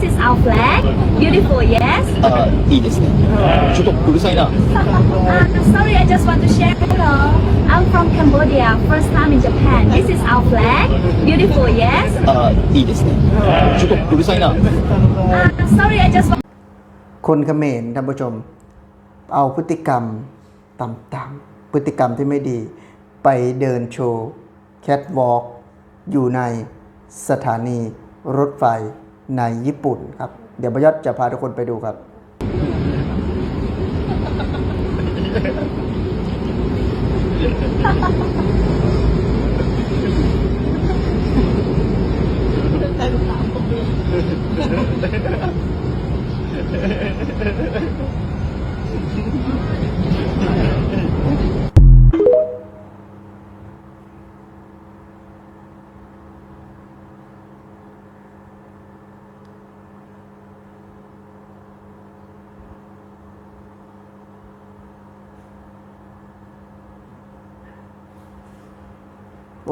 This is our flag. Beautiful, yes. あいいですねちょっとうるさいな Uh, sorry, I just want to share. Hello, I'm from Cambodia. First time in Japan. This is our flag. Beautiful, yes. あいいですねちょっとうるさいな Uh, sorry, I just want. คนเขมรท่านผู้ชม เอาพฤติกรรมต่ำๆพฤติกรรมที่ไม่ดี ไปเดินโชว์แคทวอล์กอยู่ในสถานีรถไฟ ในญี่ปุ่นครับ เดี๋ยวประยศจะพาทุกคนไปดูครับ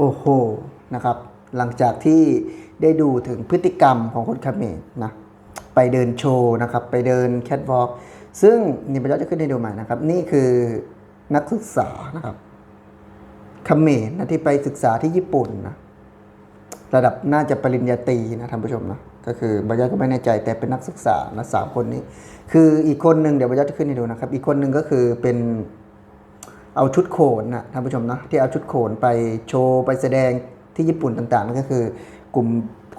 โอ้โหนะครับ หลังจากที่ได้ดูถึงพฤติกรรมของคนเขมรนะไปเดินโชว์นะครับ ไปเดินแคทวอล์กซึ่งนี่ประยศจะขึ้นให้ดูใหม่นะครับ นี่คือนักศึกษานะครับเขมรนะที่ไปศึกษาที่ญี่ปุ่นนะระดับน่าจะปริญญาตรีนะท่านผู้ชมนะก็คือบรรยาก็ไม่แน่ใจแต่เป็นนักศึกษานะสามคนนี้ คืออีกคนหนึ่งเดี๋ยวบรรยาจะขึ้นให้ดูนะครับ อีกคนหนึ่งก็คือเป็น เอาชุดโขนนะท่านผู้ชมนะที่เอาชุดโขนไปโชว์ไปแสดงที่ญี่ปุ่นต่างๆนั่นก็คือกลุ่ม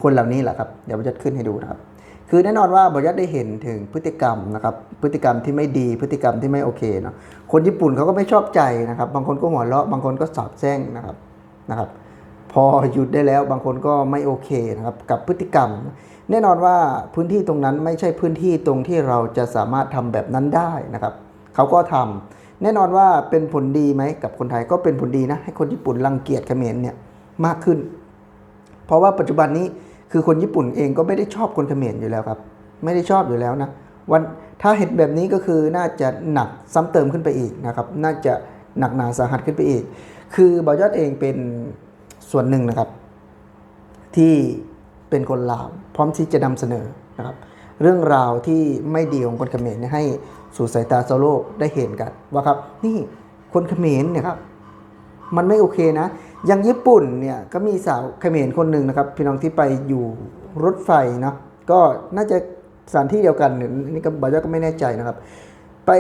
คนเหล่านี้แหละครับเดี๋ยวบรรยัดขึ้นให้ดูนะครับ คือแน่นอนว่าบรรยัดได้เห็นถึงพฤติกรรมนะครับพฤติกรรมที่ไม่ดีพฤติกรรมที่ไม่โอเคเนาะคนญี่ปุ่นเขาก็ไม่ชอบใจนะครับ บางคนก็หัวเราะบางคนก็สาบแช่งนะครับนะครับ พอหยุดได้แล้วบางคนก็ไม่โอเคนะครับกับพฤติกรรม แน่นอนว่าพื้นที่ตรงนั้นไม่ใช่พื้นที่ตรงที่เราจะสามารถทำแบบนั้นได้นะครับเขาก็ทำ แน่นอนว่าเป็นผลดีไหมกับคนไทยก็เป็นผลดีนะ ให้คนญี่ปุ่นรังเกียจเขมรเนี่ยมากขึ้น เพราะว่าปัจจุบันนี้คือคนญี่ปุ่นเองก็ไม่ได้ชอบคนเขมรอยู่แล้วครับ ไม่ได้ชอบอยู่แล้วนะวันถ้าเห็นแบบนี้ก็คือน่าจะหนักซ้ำเติมขึ้นไปอีกนะครับ น่าจะหนักหนาสาหัสขึ้นไปอีก คือบอยอดเองเป็นส่วนหนึ่งนะครับ ที่เป็นคนลาว พร้อมที่จะนำเสนอนะครับ เรื่องราวที่ไม่ดีของคนเขมรเนี่ยให้ สู่สายตาชาวโลกได้เห็นกันว่าครับ นี่คนเขมรเนี่ยครับมันไม่โอเคนะ อย่างญี่ปุ่นเนี่ยก็มีสาวเขมรคนหนึ่งนะครับ พี่น้องที่ไปอยู่รถไฟเนาะก็น่าจะสถานที่เดียวกันเนี่ยนี่ก็บอยก็ไม่แน่ใจนะครับ ไป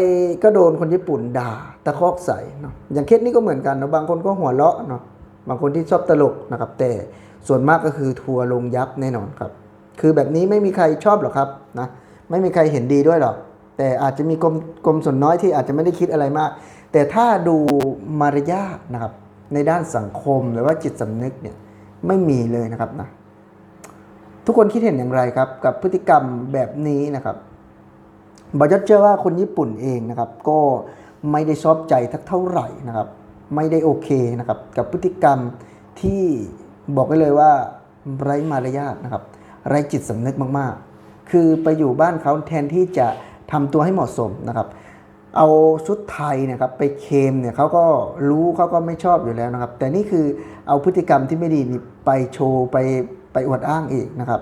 ก็โดนคนญี่ปุ่นด่าตะคอกใส่เนาะอย่างเคสนี้ก็เหมือนกันนะบางคนก็หัวเราะเนาะบางคนที่ชอบตลกนะครับ แต่ส่วนมากก็คือทัวร์ลงยับแน่นอนครับ คือแบบนี้ไม่มีใครชอบหรอกครับนะไม่มีใครเห็นดีด้วยหรอก แต่อาจจะมีกรมกรมส่วนน้อยที่อาจจะไม่ได้คิดอะไรมาก แต่ถ้าดูมารยาทนะครับ ในด้านสังคมหรือว่าจิตสำนึกเนี่ยไม่มีเลยนะครับนะทุกคนคิดเห็นอย่างไรครับ กับพฤติกรรมแบบนี้นะครับบอยเชื่อว่าคนญี่ปุ่นเองนะครับ ก็ไม่ได้ชอบใจทักเท่าไหร่นะครับ ไม่ได้โอเคนะครับ กับพฤติกรรมที่บอกได้เลยว่าไร้มารยาทนะครับ ไร้จิตสำนึกมากๆ คือไปอยู่บ้านเขาแทนที่จะ ทำตัวให้เหมาะสมนะครับ เอาชุดไทยเนะครับไปเคมเนี่ยเขาก็รู้เขาก็ไม่ชอบอยู่แล้วนะครับ แต่นี่คือเอาพฤติกรรมที่ไม่ดีนี่ไปโชว์ไปไปอวดอ้างอีกนะครับ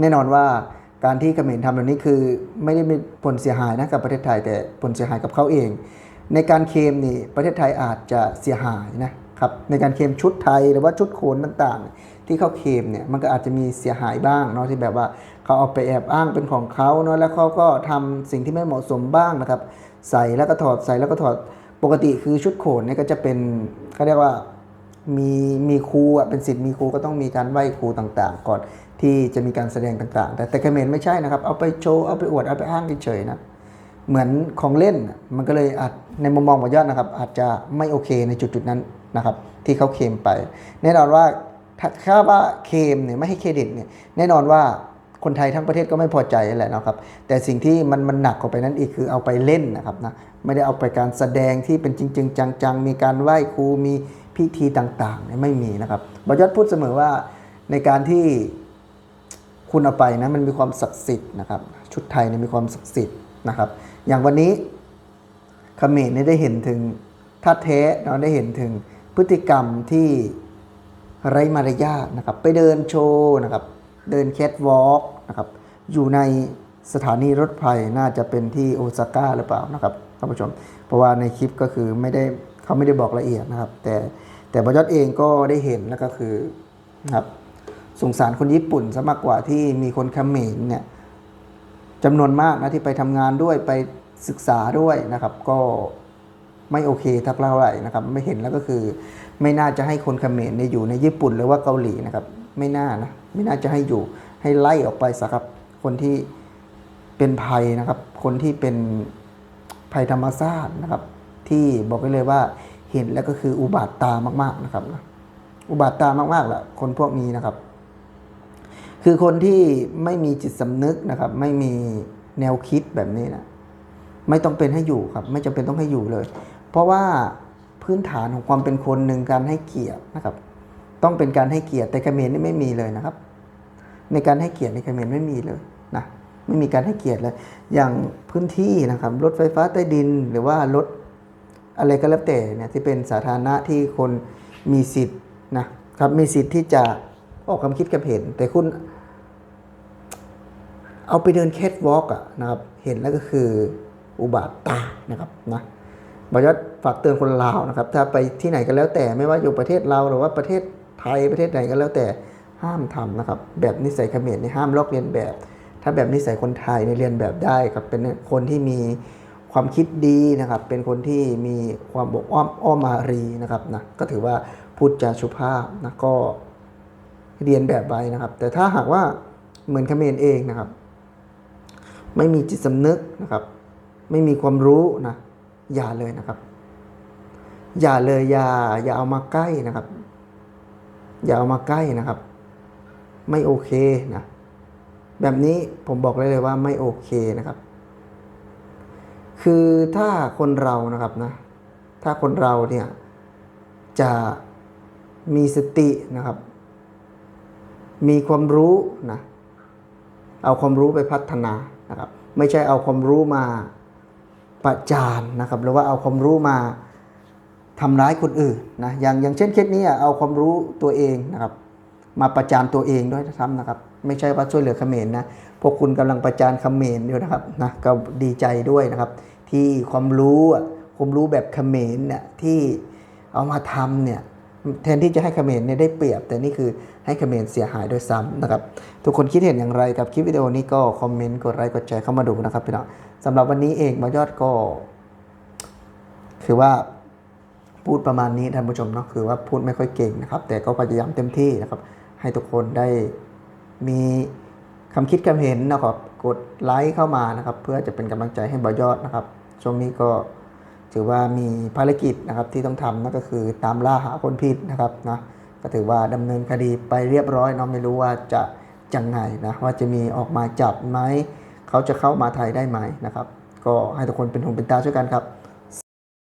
แน่นอนว่าการที่เขมรทำแบบนี้คือไม่ได้มีผลเสียหายนะกับประเทศไทย แต่ผลเสียหายกับเขาเอง ในการเคมนี่ประเทศไทยอาจจะเสียหายนะ ครับในการเคลมชุดไทยหรือว่าชุดโขนต่างๆ ที่เขาเคลมเนี่ยมันก็อาจจะมีเสียหายบ้างเนาะที่แบบว่าเขาเอาไปแอบอ้างเป็นของเขาเนาะแล้วเขาก็ทำสิ่งที่ไม่เหมาะสมบ้างนะครับ ใส่แล้วก็ถอดใส่แล้วก็ถอดปกติคือชุดโขนเนี่ยก็จะเป็นเขาเรียกว่ามีมีครูอะเป็นสิทธิ์มีครูก็ต้องมีการไหว้ครูต่างๆ ก่อนที่จะมีการแสดงต่างๆ แต่แต่เขมรไม่ใช่นะครับ เอาไปโชว์เอาไปอวดเอาไปอ้างเฉยๆนะ เหมือนของเล่น มันก็เลยอาจในมุมมองของยอดนะครับ อาจจะไม่โอเคในจุดๆนั้นนะครับ ที่เขาเคลมไป แน่นอนว่าถ้าว่าเคลมเนี่ยไม่ให้เครดิตเนี่ยแน่นอนว่าคนไทยทั้งประเทศก็ไม่พอใจแหละนะครับ แต่สิ่งที่มันมันหนักกว่าไปนั้นอีกคือเอาไปเล่นนะครับนะไม่ได้เอาไปการแสดงที่เป็นจริง ๆ จังๆ มีการไหว้ครูมีพิธีต่างๆเนี่ยไม่มีนะครับบอยอดพูดเสมอว่าในการที่คุณเอาไปนะมันมีความศักดิ์สิทธิ์นะครับ ชุดไทยเนี่ยมีความศักดิ์สิทธิ์นะครับ อย่างวันนี้เขมรเนี่ได้เห็นถึงท่าแท้เราได้เห็นถึงพฤติกรรมที่ไร้มารยาทนะครับ ไปเดินโชว์นะครับ เดินแคทวอล์กนะครับ อยู่ในสถานีรถไฟน่าจะเป็นที่โอซาก้าหรือเปล่านะครับท่านผู้ชม เพราะว่าในคลิปก็คือไม่ได้เขาไม่ได้บอกละเอียดนะครับ แต่แต่บอยอดเองก็ได้เห็นแล้วก็คือนะครับสงสารคนญี่ปุ่นซะมากกว่าที่มีคนเขมรเนี่ย จำนวนมากนะที่ไปทำงานด้วยไปศึกษาด้วยนะครับ ก็ไม่โอเคทักเท่าไหร่นะครับ ไม่เห็นแล้วก็คือ ไม่น่าจะให้คนเขมรเนี่ยอยู่ในญี่ปุ่นหรือว่าเกาหลีนะครับ ไม่น่านะไม่น่าจะให้อยู่ให้ไล่ออกไปสักครับ คนที่เป็นภัยนะครับ คนที่เป็นภัยธรรมชาตินะครับ ที่บอกไว้เลยว่าเห็นแล้วก็คืออุบาทตามาก ๆนะครับนะอุบาทตามากๆแหละคนพวกนี้นะครับ คือคนที่ไม่มีจิตสำนึกนะครับ ไม่มีแนวคิดแบบนี้นะไม่ต้องเป็นให้อยู่ครับ ไม่จำเป็นต้องให้อยู่เลย เพราะว่าพื้นฐานของความเป็นคนหนึ่งการให้เกียรตินะครับ ต้องเป็นการให้เกียรติแต่เขมรนี่ไม่มีเลยนะครับ ในการให้เกียรติในเขมรไม่มีเลยนะไม่มีการให้เกียรติเลย อย่างพื้นที่นะครับรถไฟฟ้าใต้ดินหรือว่ารถอะไรก็แล้วแต่เนี่ยที่เป็นสาธารณะที่คนมีสิทธิ์นะครับมีสิทธิ์ที่จะ ออกความคิดกับเห็น แต่คุณ เอาไปเดินแคทวอล์กอะนะครับ เห็นแล้วก็คืออุบาทตานะครับนะบอยอดฝากเตือนคนลาวนะครับ ถ้าไปที่ไหนก็แล้วแต่ไม่ว่าอยู่ประเทศเราวหรือว่าประเทศไทยประเทศไหนก็แล้วแต่ห้ามทำนะครับ แบบนิสัยเขมรนี่ห้ามลอกเลียนแบบ ถ้าแบบนิสัยคนไทยเนี่เรียนแบบได้ครับเป็นคนที่มีความคิดดีนะครับ เป็นคนที่มีความบกอ้อมอ้อมมารีนะครับนะก็ถือว่าพูดจาสุภาพนะก็ เรียนแบบไว้นะครับ แต่ถ้าหากว่าเหมือนเขมรเองนะครับ ไม่มีจิตสำนึกนะครับ ไม่มีความรู้นะอย่าเลยนะครับ อย่าเลยอย่าอย่าเอามาใกล้นะครับ อย่าเอามาใกล้นะครับ ไม่โอเคนะแบบนี้ผมบอกเลยเลยว่าไม่โอเคนะครับ คือถ้าคนเรานะครับนะ ถ้าคนเราเนี่ยจะมีสตินะครับ มีความรู้นะเอาความรู้ไปพัฒนานะครับ ไม่ใช่เอาความรู้มาประจานนะครับ หรือว่าเอาความรู้มาทำร้ายคนอื่นนะอย่างอย่างเช่นเคสนี้เอาความรู้ตัวเองนะครับ มาประจานตัวเองด้วยซ้ำนะครับ ไม่ใช่ว่าช่วยเหลือเขมรนะพวกคุณกำลังประจานเขมรอยู่นะครับนะก็ดีใจด้วยนะครับ ที่ความรู้ความรู้แบบเขมรเนี่ยที่เอามาทำเนี่ย แทนที่จะให้เขมรเนี่ยได้เปรียบ แต่นี่คือให้เขมรเสียหายโดยซ้ำนะครับ ทุกคนคิดเห็นอย่างไรกับคลิปวิดีโอนี้ก็คอมเมนต์กดไลค์กดแชร์เข้ามาดูนะครับพี่น้องสำหรับวันนี้เองมายอดก็ คือว่าพูดประมาณนี้ท่านผู้ชมเนาะคือว่าพูดไม่ค่อยเก่งนะครับ แต่ก็พยายามเต็มที่นะครับ ให้ทุกคนได้มีคำคิดคำเห็นนะครับกดไลค์เข้ามานะครับ เพื่อจะเป็นกำลังใจให้บอยอดนะครับช่วงนี้ก็ ถือว่ามีภารกิจนะครับที่ต้องทำนั่นก็คือตามล่าหาคนผิดนะครับนะก็ถือว่าดำเนินคดีไปเรียบร้อยเนาะไม่รู้ว่าจะจังไงนะว่าจะมีออกมาจับไหมเขาจะเข้ามาไทยได้ไหมนะครับ ก็ให้ทุกคนเป็นหูเป็นตาช่วยกันครับ